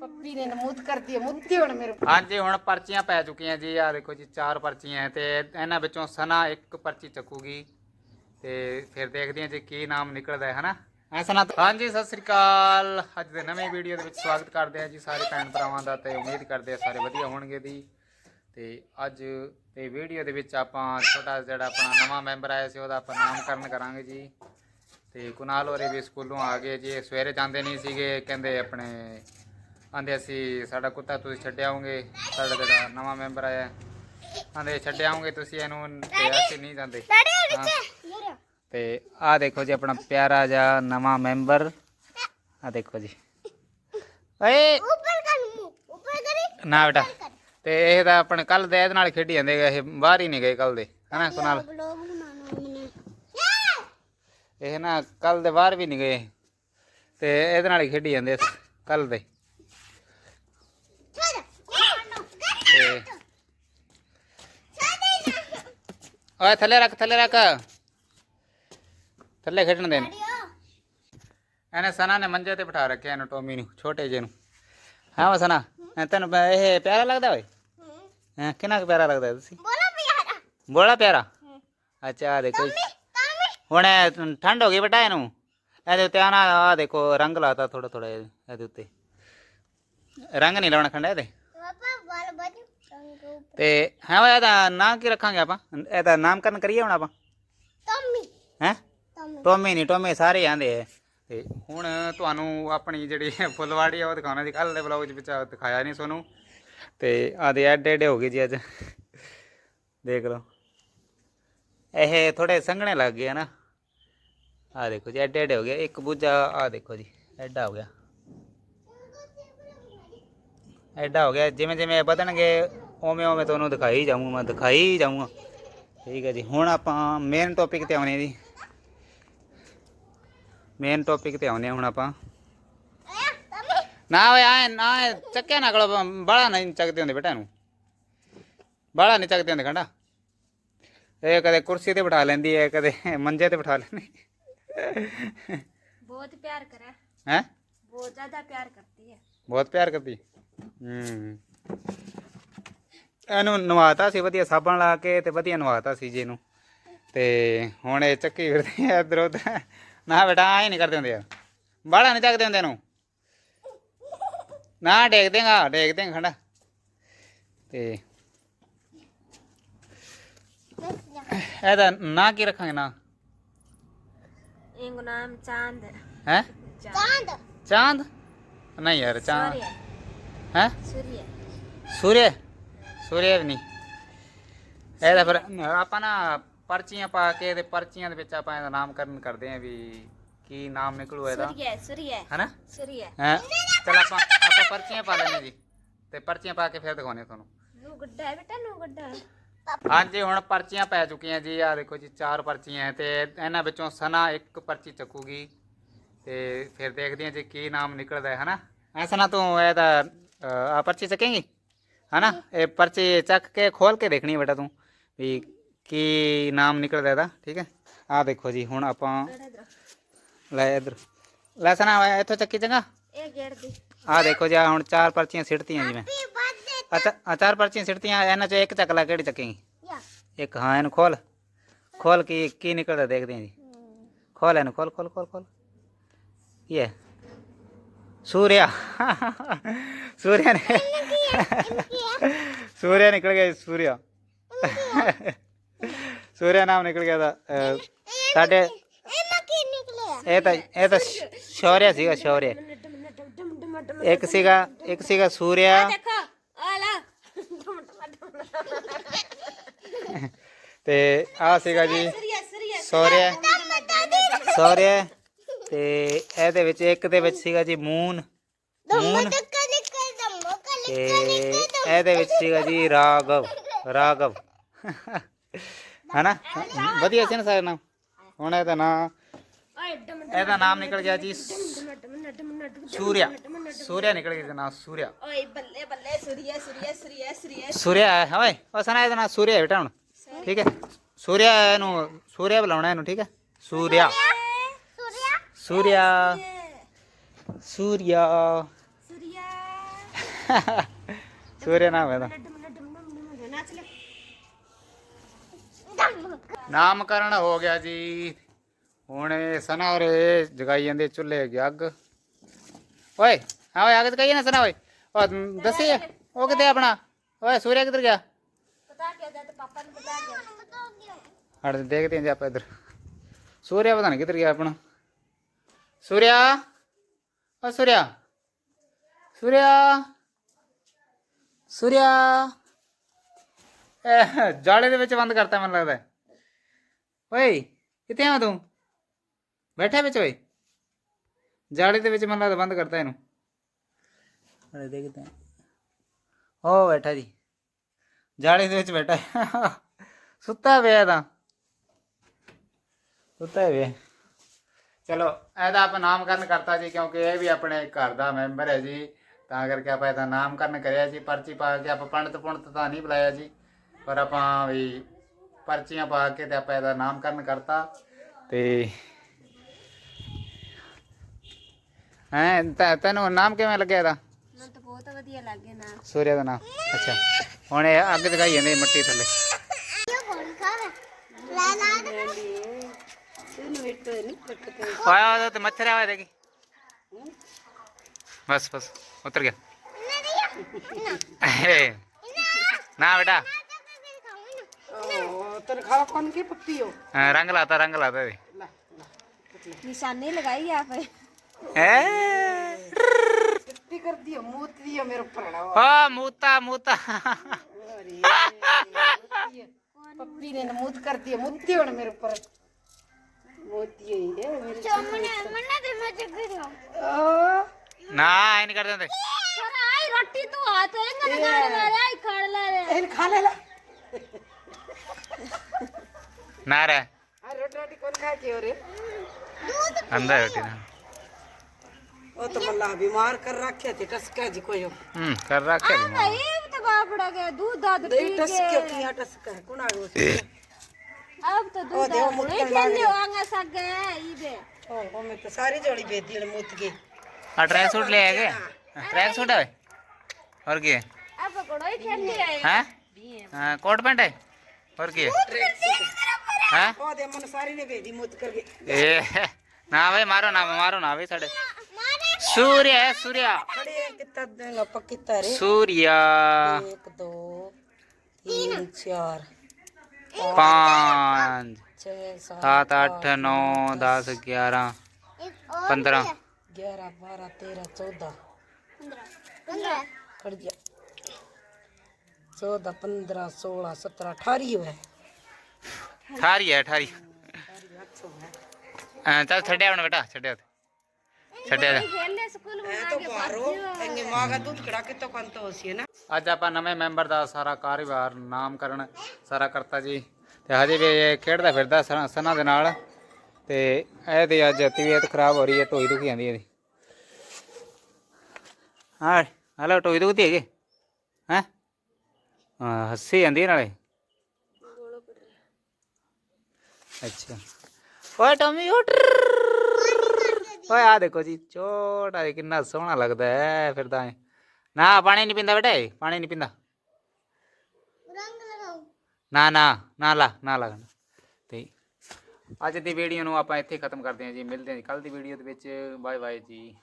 ਪੱਪੀ ਨੇ ਹੈ ਮੁੱਤੀ ਹੁਣ ਮੇਰੇ ਹਾਂਜੀ ਹੁਣ ਪਰਚੀਆਂ ਪੈ ਚੁੱਕੀਆਂ ਜੀ। ਆ ਦੇਖੋ ਜੀ ਚਾਰ ਪਰਚੀਆਂ ਤੇ ਇਹਨਾਂ ਵਿੱਚੋਂ ਸਨਾ ਇੱਕ ਪਰਚੀ ਚੱਕੂਗੀ। ਤੇ ਫਿਰ ਦੇਖਦੇ ਹਾਂ ਜੀ ਕੀ ਨਾਮ ਨਿਕਲਦਾ ਹੈ ਹਨਾ? ਐ ਸਨਾ ਹਾਂਜੀ ਸਤਿ ਸ੍ਰੀ ਅਕਾਲ। ਅੱਜ ਦੇ ਨਵੇਂ ਵੀਡੀਓ ਦੇ ਵਿੱਚ ਸਵਾਗਤ ਕਰਦੇ ਹਾਂ ਜੀ ਸਾਰੇ ਭੈਣ ਭਰਾਵਾਂ ਦਾ ਤੇ ਉਮੀਦ ਕਰਦੇ ਹਾਂ ਸਾਰੇ ਵਧੀਆ ਹੋਣਗੇ ਦੀ ਤੇ ਅੱਜ ਦੇ ਵੀਡੀਓ ਦੇ ਵਿੱਚ ਆਪਾਂ ਛੋਟਾ ਜਿਹੜਾ ਆਪਣਾ ਨਵਾਂ ਮੈਂਬਰ ਆਇਆ ਸੀ ਉਹਦਾ ਆਪਾਂ ਨਾਮਕਰਨ ਕਰਾਂਗੇ ਜੀ। ਤੇ ਕੁਨਾਲ ਹੋਰੇ ਵੀ ਸਕੂਲੋਂ ਆ ਗਏ ਜੀ ਸਵੇਰੇ ਜਾਂਦੇ ਨਹੀਂ ਸੀਗੇ ਕਹਿੰਦੇ ਆਪਣੇ ਆਂਦੇ ਅਸੀਂ ਸਾਡਾ ਕੁੱਤਾ ਤੁਸੀਂ ਛੱਡ ਆਓਗੇ ਸਾਡਾ ਜਿਹੜਾ ਨਵਾਂ ਮੈਂਬਰ ਆਇਆ। ਆਂਦੇ ਛੱਡ ਆਓਗੇ ਤੁਸੀਂ ਇਹਨੂੰ ਤੇ ਅਸੀਂ ਨਹੀਂ ਜਾਂਦੇ। ਤੇ ਆਹ ਦੇਖੋ ਜੀ ਆਪਣਾ ਪਿਆਰਾ ਜਿਹਾ ਨਵਾਂ ਮੈਂਬਰ। ਆ ਦੇਖੋ ਜੀ। ਓਏ! ਨਾ ਬੇਟਾ। ਤੇ ਇਹ ਤਾਂ ਆਪਣੇ ਕੱਲ ਦੇ ਇਹਦੇ ਨਾਲ ਖੇਡੀ ਜਾਂਦੇ ਗੇ, ਇਹ ਬਾਹਰ ਹੀ ਨਹੀਂ ਗਏ ਕੱਲ ਦੇ ਹਨਾ ਕੁਨਾਲ? ਇਹ ਨਾ ਕੱਲ ਦੇ ਬਾਹਰ ਵੀ ਨਹੀਂ ਗਏ ਤੇ ਇਹਦੇ ਨਾਲ ਹੀ ਖੇਡੀ ਜਾਂਦੇ ਕੱਲ ਦੇ। ਤੇ ਓਏ ਥੱਲੇ ਰੱਖ ਥੱਲੇ ਰੱਖ। ਥੱਲੇ ਖੇਡਣ ਦੇ ਇਹਨੂੰ। ਇਹਨੇ ਸਨਾ ਨੇ ਮੰਜੇ ਤੇ ਬਿਠਾ ਰੱਖਿਆ ਇਹਨੂੰ ਟੋਮੀ ਨੂੰ ਛੋਟੇ ਜਿਹੇ ਨੂੰ। ਹਾਂ ਵਾ ਸਨਾ? ਤੈਨੂੰ ਇਹ ਪਿਆਰਾ ਲੱਗਦਾ ਓਏ? ਹਾਂ ਕਿੰਨਾ ਕੁ ਪਿਆਰਾ ਲੱਗਦਾ ਤੁਸੀਂ ਬੋਲਾ ਪਿਆਰਾ। ਅੱਛਾ ਆਹ ਦੇਖੋ ਜੀ। ਹੁਣ ਇਹ ਠੰਡ ਹੋ ਗਈ ਬੇਟਾ ਇਹਨੂੰ। ਇਹਦੇ ਉੱਤੇ ਆਣਾ ਆ ਦੇਖੋ ਰੰਗ ਲਾਤਾ ਥੋੜਾ ਥੋੜਾ ਇਹਦੇ ਉੱਤੇ। ਰੰਗ ਨਹੀਂ ਲਾਉਣਾ ਖੰਡਾ ਇਹਦੇ। ਤੇ ਹਾਂ ਵਾ ਇਹਦਾ ਨਾਂ ਕੀ ਰੱਖਾਂਗੇ ਆਪਾਂ? ਇਹਦਾ ਨਾਮਕਰਨ ਕਰੀਏ ਹੁਣ ਆਪਾਂ? ਹੈ? ਟੋਮੀ ਨਹੀਂ ਟੋਮੀ ਸਾਰੇ ਆਂਦੇ ਆ। ਤੇ ਹੁਣ ਤੁਹਾਨੂੰ ਆਪਣੀ ਜਿਹੜੀ ਫੁੱਲਵਾੜੀ ਆ ਉਹ ਦਿਖਾਉਣਾ ਸੀ। ਕੱਲ ਦੇ ਬਲੌਗ ਵਿੱਚ ਦਿਖਾਇਆ ਨਹੀਂ ਤੁਹਾਨੂੰ ਤੇ ਆਦੇ ਐਡੇ ਐਡੇ ਹੋ ਗਏ ਜੀ ਅੱਜ। ਦੇਖ ਲਓ। ਇਹ ਥੋੜੇ ਸੰਘਣੇ ਲੱਗ ਗਏ ਨਾ। ਆ ਦੇਖੋ ਜੀ, ਐਡੇ ਐਡੇ ਹੋ ਗਏ। ਇੱਕ ਬੂਝਾ ਆ ਦੇਖੋ ਜੀ, ਐਡਾ ਹੋ ਗਿਆ। ਐਡਾ ਹੋ ਗਿਆ। ਜਿਵੇਂ ਜਿਵੇਂ ਵਧਣਗੇ, ਉਵੇਂ ਉਵੇਂ ਤੁਹਾਨੂੰ ਦਿਖਾਈ ਜਾਊਂਗਾ ਮੈਂ, ਦਿਖਾਈ ਜਾਊਂਗਾ। ਠੀਕ ਹੈ ਜੀ, ਹੁਣ ਆਪਾਂ ਮੇਨ ਟੌਪਿਕ ਤੇ ਆਉਣੇ ਜੀ। ਮੇਨ ਟੌਪਿਕ ਤੇ ਆਉਨੇ ਹੁਣ ਆਪਾਂ। ਨਾ ਓਏ ਆਏ ਨਾ ਇਹ ਚੱਕਿਆ ਨਾ ਕੋਲ ਬੜਾ ਨਹੀਂ ਚੱਕਦੇ ਹੁੰਦੇ ਬੇਟਾ ਨੂੰ ਬੜਾ ਨਹੀਂ ਚੱਕਦੇ ਹੁੰਦੇ ਖੰਡਾ ਇਹ ਕਦੇ ਕੁਰਸੀ ਤੇ ਬਿਠਾ ਲੈਂਦੀ ਹੈ ਕਦੇ ਮੰਜੇ ਤੇ ਬਿਠਾ ਲੈਂਦੀ बहुत प्यार करा ਹੈ बहुत ज्यादा प्यार करती है ਬਹੁਤ ਪਿਆਰ ਕਰਦੀ ਹੂੰ ਇਹਨੂੰ ਨਵਾਤਾ ਸੀ ਵਧੀਆ ਸਾਬਣ ਲਾ ਕੇ ਤੇ ਵਧੀਆ ਨਵਾਤਾ ਸੀ ਜੀ ਇਹਨੂੰ ਤੇ ਹੁਣ ਇਹ ਚੱਕੀ ਫਿਰਦੀ ਹੈ ਇੱਧਰ ਉੱਧਰ ਨਾ ਬੇਟਾ ਆਏ ਨਹੀਂ ਕਰਦੇ ਹੁੰਦੇ ਯਾਰ ਬਾਹਲਾ ਨਹੀਂ ਚੱਕਦੇ ਹੁੰਦੇ ਇਹਨੂੰ ਨਾ ਡੇਕ ਦੇਗਾ ਡੇਕ ਦੇ ਖੜਾ ਤੇ ਇਹਦਾ ਨਾ ਕੀ ਰੱਖਾਂਗੇ ਨਾ? ਇਹਨੂੰ ਨਾਮ ਚਾਂਦ। ਹੈ? ਚਾਂਦ। ਚਾਂਦ? ਨਹੀਂ ਯਾਰ ਚਾਂਦ। ਹੈ? ਸੂਰਯ। ਸੂਰਯ? ਸੂਰਯ ਵੀ ਨਹੀਂ। ਇਹਦਾ ਫਿਰ ਆਪਾਂ ਨਾ ਪਰਚੀਆਂ ਪਾ ਕੇ ਤੇ ਪਰਚੀਆਂ ਦੇ ਵਿੱਚ ਆਪਾਂ ਇਹਦਾ ਨਾਮਕਰਨ ਕਰਦੇ ਆਂ ਵੀ ਕੀ ਨਾਮ ਨਿਕਲੂ ਇਹਦਾ। ਸੂਰਯ ਸੂਰਯ। ਹੈ ਸੂਰਯ। ਹੈ? ਚਲ ਆਪਾਂ ਆਪਾਂ ਪਰਚੀਆਂ ਪਾ ਲੈਣੇ ਜੀ। ਤੇ ਪਰਚੀਆਂ ਪਾ ਕੇ ਫਿਰ ਦਿਖਾਉਣੇ ਤੁਹਾਨੂੰ। ਨੂੰ ਗੱਡਾ ਹੈ ਬੇਟਾ ਨੂੰ ਗੱਡਾ। ਹਾਂਜੀ ਹੁਣ ਪਰਚੀਆਂ ਪੈ ਚੁੱਕੀਆਂ ਜੀ। ਆ ਦੇਖੋ ਜੀ ਚਾਰ ਪਰਚੀਆਂ ਹੈ ਤੇ ਇਹਨਾਂ ਵਿੱਚੋਂ ਸਨਾ ਇੱਕ ਪਰਚੀ ਚੱਕੂਗੀ। ਤੇ ਫਿਰ ਦੇਖਦੇ ਹਾਂ ਜੀ ਕੀ ਨਾਮ ਨਿਕਲਦਾ ਹੈ ਹਨਾ? ਐ ਸਨਾ ਤੂੰ ਇਹਦਾ ਆ ਪਰਚੀ ਚੱਕੇਂਗੀ? ਹਨਾ? ਇਹ ਪਰਚੀ ਚੱਕ ਕੇ ਖੋਲ ਕੇ ਦੇਖਣੀ ਬੇਟਾ ਤੂੰ ਵੀ ਕੀ ਨਾਮ ਨਿਕਲਦਾ ਇਹਦਾ ਠੀਕ ਹੈ? ਆ ਦੇਖੋ ਜੀ ਹੁਣ ਆਪਾਂ ਲੈ ਇਧਰ। ਲੈ ਸਨਾ ਇੱਥੋਂ ਚੱਕੀ ਚੰਗਾ। ਆ ਦੇਖੋ ਜੀ ਆਹ ਹੁਣ ਚਾਰ ਪਰਚੀਆਂ ਸਿੱਟਤੀਆਂ ਜੀ ਮੈਂ ਅੱਛਾ ਆ ਚਾਰ ਪਰਚੀਆਂ ਸਿੱਟਤੀਆਂ ਇਹਨਾਂ ਚੋਂ ਇੱਕ ਚੱਕ ਲੈ ਕਿਹੜੀ ਚੱਕੇਂਗੀ या ਇੱਕ ਹਾਂ ਇਹਨੂੰ ਖੋਲ ਖੋਲ ਕੀ ਕੀ ਨਿਕਲਦਾ ਦੇਖਦੇ ਹਾਂ ਜੀ ਖੋਲ ਇਹਨੂੰ ਖੋਲ ਖੋਲ ਖੋਲ ਖੋਲ ਕੀ ਹੈ ਸੂਰਿਆ ਸੂਰਿਆ ਨੇ ਸੂਰਿਆ ਨਿਕਲ ਗਿਆ ਜੀ, ਸੂਰਿਆ ਸੂਰਿਆ ਨਾਮ ਨਿਕਲ ਗਿਆ ਦਾ ਸਾਡੇ ਇਹ ਤਾਂ ਇਹ ਤਾਂ ਇੱਕ ਸੀਗਾ ਇੱਕ ਸੀਗਾ ਸੂਰਿਆ। ਤੇ ਆ ਸੀਗਾ ਜੀ ਸੌਰਿਆ ਸੌਰਿਆ ਤੇ ਇਹਦੇ ਵਿੱਚ ਇੱਕ ਦੇ ਵਿੱਚ ਸੀਗਾ ਜੀ ਮੂਨ। ਮੂਨ। ਤੇ ਇਹਦੇ ਵਿੱਚ ਸੀਗਾ ਜੀ ਰਾਗਵ ਰਾਗਵ ਹਨਾ? ਵਧੀਆ ਸੀ ਨਾ ਸਾਰਾ ਨਾਮ। ਹੁਣ ਇਹਦਾ ਨਾਮ ਇਹਦਾ ਨਾਮ ਨਿਕਲ ਗਿਆ ਜੀ ಸೂರ್ಯ ಸೂರ್ಯ ನಿಕಳಿದ ನಾ ಸೂರ್ಯ ਸੂਰਿਆ ਹੈ ਹਾਂ ਓਏ ਉਹ ਸਨਾ ਇਹਦਾ ਨਾਂ ਸੂਰਿਆ ਹੈ ਬੇਟਾ ਹੁਣ ਠੀਕ ਹੈ ਸੂਰਿਆ ਨੂੰ ਸੂਰਿਆ ਬੁਲਾਉਣਾ ਇਹਨੂੰ ਠੀਕ ਹੈ ਸੂਰਿਆ ਸੂਰਿਆ ਸੂਰਿਆ ਸੂਰਿਆ ਨਾਮ ਹੈ ਇਹਦਾ ਨਾਮਕਰਨ ਹੋ ਗਿਆ ਜੀ ਹੁਣ ਇਹ ਸਨਾ ਔਰ ਇਹ ਜਗਾਈ ਜਾਂਦੇ ਚੁੱਲ੍ਹੇ ਅੱਗੇ ਅੱਗ ਓਏ ਹਾਂ ਓਏ ਅੱਗ ਜਗਾਈ ਨਾ ਸਨਾ ਓਏ ਉਹ ਦੱਸੀ ਉਹ ਕਿੱਥੇ ਆਪਣਾ ਓਏ ਸੂਰਿਆ ਕਿੱਧਰ ਗਿਆ ਪਤਾ ਕਿਆ ਦਾ ਪਾਪਾ ਨੂੰ ਪਤਾ ਗਿਆ ਪਤਾ ਦੇਖਦੇ ਹਾਂ ਜੀ ਆਪਾਂ ਇੱਧਰ ਸੂਰਿਆ ਪਤਾ ਨਹੀਂ ਕਿੱਧਰ ਗਿਆ ਆਪਣਾ ਸੂਰਿਆ ਓ ਸੂਰਿਆ ਸੂਰਿਆ ਸੂਰਿਆ ਇਹ ਜਾਲੇ ਦੇ ਵਿੱਚ ਬੰਦ ਕਰਤਾ ਮੈਨੂੰ ਲੱਗਦਾ ਓਏ ਕਿੱਥੇ ਆ ਤੂੰ ਬੈਠਾ ਵਿੱਚ ਓਏ ਜਾਲੇ ਦੇ ਵਿੱਚ ਮੈਨੂੰ ਲੱਗਦਾ ਬੰਦ ਕਰਤਾ ਇਹਨੂੰ। ਅਰੇ ਦੇਖਦੇ ਹਾਂ। ਹੋ ਬੈਠਾ ਜੀ। ਜਾਲੇ ਦੇ ਵਿੱਚ ਬੈਠਾ। ਹੈ। ਸੁੱਤਾ ਪਿਆ ਤਾਂ। ਸੁੱਤਾ ਪਿਆ। ਚਲੋ ਇਹਦਾ ਆਪਾਂ ਨਾਮਕਰਨ ਕਰਤਾ ਜੀ ਕਿਉਂਕਿ ਇਹ ਵੀ ਆਪਣੇ ਘਰ ਦਾ ਮੈਂਬਰ ਹੈ ਜੀ। ਤਾਂ ਕਰਕੇ ਆਪਾਂ ਇਹਦਾ ਨਾਮਕਰਨ ਕਰਿਆ ਜੀ। ਪਰਚੀ ਪਾ ਕੇ ਆਪਾਂ ਪੰਡਤ ਪੁੰਡਤ ਤਾਂ ਨਹੀਂ ਬੁਲਾਇਆ ਜੀ। ਪਰ ਆਪਾਂ ਵੀ ਪਰਚੀਆਂ ਪਾ ਕੇ ਤੇ ਆਪਾਂ ਇਹਦਾ ਨਾਮਕਰਨ ਕਰਤਾ। ਤੇ ਹੈ? ਤੈਨੂੰ ਨਾਮ ਕਿਵੇਂ ਲੱਗਿਆ ਇਹਦਾ? ਮੈਨੂੰ ਤਾਂ ਬਹੁਤ ਵਧੀਆ ਲੱਗੇ ਨਾ। ਸੂਰਿਆ ਦਾ ਨਾਮ। ਅੱਛਾ। ਹੁਣ ਇਹ ਅੱਗ ਦਿਖਾਈ ਜਾਂਦੀ ਮਿੱਟੀ ਥੱਲੇ। ਤੈਨੂੰ ਇੱਟ ਨਹੀਂ ਕੱਟ ਕੇ ਆਇਆ ਤੇ ਮੱਛਰ ਆਇਆ ਦੇਖੀ। ਬਸ ਬਸ ਉਤਰ ਗਿਆ। ਨਾ ਬੇਟਾ। ਉਹ ਤਨਖਾਹ ਕੌਣ ਕੀ ਪੱਤੀ ਹੋ ਰੰਗ ਲਾਤਾ ਰੰਗ ਲਾਤਾ ਨਿਸ਼ਾਨੀ ਲਗਾਈ ਆ ਫੇ ਹੈ ਕਿੱਤੀ ਕਰਦੀ ਹੋ ਮੂਤਦੀ ਹੋ ਮੇਰੇ ਭਰਣਾ ਓ ਮੂਤਾ ਮੂਤਾ ਅਰੇ ਪੱਪੀ ਨੇ ਮੂਤ ਕਰਦੀ ਹੈ ਮੁੱਤੀ ਹੁਣ ਮੇਰੇ ਉੱਪਰ ਮੋਤੀ ਹੋਈ ਹੈ ਮੇਰੇ ਚਮਨੇ ਮਨੇ ਤੇ ਮੈਂ ਚੱਕ ਰਿਹਾ ਆ ਨਾ ਐ ਨਹੀਂ ਕਰਦੇ ਹੁੰਦੇ ਪਰ ਆਈ ਰੋਟੀ ਤੂੰ ਹੱਥ ਇੰਗ ਲਗਾ ਮਾਰੇ ਆਈ ਖੜ ਲੈ ਰੇ ਇਹ ਖਾ ਲੈ ਲੈ ਨਾ ਰਹਿ ਉਹ ਤਾਂ ਮੱਲਾ ਬਿਮਾਰ ਕਰ ਰੱਖਿਆ ਤੇ ਟਸਕਾ ਜੀ ਕੋਈ ਹੂੰ ਕਰ ਰੱਖਿਆ ਜੀ ਮਾਂ। ਇਹ ਤਾਂ ਬਾਪੜਾ ਗਿਆ दूध दाद ਦੇ पी ਟਸ के ਕਿਉਂ ਕੀ ਆ ਟਸਕਾ ਕੋਣ ਆ ਗਿਆ अब तो ओ, दूध देखो, दाद मुट्ठी नहीं लग खेलने होंगे सगे इबे ਉਹ ਉਹ ਮੈਂ ਤਾਂ ਸਾਰੀ ਜੋੜੀ ਵੇਦੀ ਨੇ ਮੁੱਤ ਗਈ ਆ ਟਰੈਕ ਸੂਟ ਲੈ ਆਏ ਟਰੈਕ ਸੂਟ ਹੈ और ਕੀ ਹੈ अब पकड़ो ही खेलने आए ਹੈ ਹਾਂ ਕੋਟ ਪੈਂਟ ਹੈ और ਕੀ ਹੈ ਹੈ ਉਹ ਦੇ ਮਨ ਸਾਰੀ ਨੇ ਵੇਦੀ ਮੁੱਤ ਕਰ ਗਈ ਇਹ ਨਾ ਵੇ ਮਾਰੋ ਨਾ ਮਾਰੋ ਨਾ ਵੇ ਸਾਡੇ सूर्य है सूर्य सूर्य एक दो तीन चार पाँच सात आठ नौ दस ग्यारह पंद्रह ग्यारह बारह तेरह चौदह चौदह पंद्रह सोलह सत्रह अठारी है अठारी है अठारी चल छड़े बेटा छड़े ਛੱਡਿਆ ਜਾ। ਕਹਿੰਦੇ ਸਕੂਲ ਐ ਤਾਂ ਮਾਰੋ ਇੰਨੇ ਮਾਂ ਦਾ ਦੁੱਧ ਕੜਾ ਕੇ ਤਾਂ ਕੰਤ ਹੋਸੀ ਨਾ ਅੱਜ ਆਪਾਂ ਨਵੇਂ ਮੈਂਬਰ ਦਾ ਸਾਰਾ ਕਾਰੋਬਾਰ ਨਾਮਕਰਨ ਸਾਰਾ ਕਰਤਾ ਜੀ। ਤੇ ਹਜੇ ਵੀ ਇਹ ਖੇਡਦਾ ਫਿਰਦਾ ਸਨ- ਦੇ ਨਾਲ। ਤੇ ਇਹ ਤੇ ਅੱਜ ਤਬੀਅਤ ਖਰਾਬ ਹੋ ਰਹੀ ਹੈ ਢੋਈ ਦੁਖੀ ਜਾਂਦੀ ਇਹਦੀ। ਹਾਂ ਹਲੋ ਢੋਈ ਦੁਖਦੀ ਹੈਗੇ? ਹੈ? ਹਾਂ ਹੱਸੀ ਜਾਂਦੀ ਨਾਲੇ। ਅੱਛਾ। ਓਏ ਟੋਮੀ ਉੱਠ। ਓਏ ਆ ਦੇਖੋ ਜੀ ਛੋਟਾ ਜਿਹਾ ਕਿੰਨਾ ਸੋਹਣਾ ਲੱਗਦਾ ਹੈ ਫਿਰਦਾ ਹੈ ਨਾ, ਪਾਣੀ ਨਹੀਂ ਪੀਂਦਾ ਬੇਟੇ, ਪਾਣੀ ਨਹੀਂ ਪੀਂਦਾ। ਨਾ ਨਾ ਨਾ ਲਾ ਨਾ ਲਾ। ਤੇ ਅੱਜ ਦੀ ਵੀਡੀਓ ਨੂੰ ਆਪਾਂ ਇੱਥੇ ਖਤਮ ਕਰਦੇ ਹਾਂ ਜੀ, ਮਿਲਦੇ ਹਾਂ ਜੀ ਕੱਲ ਦੀ ਵੀਡੀਓ ਦੇ ਵਿੱਚ। ਬਾਏ ਬਾਏ ਜੀ।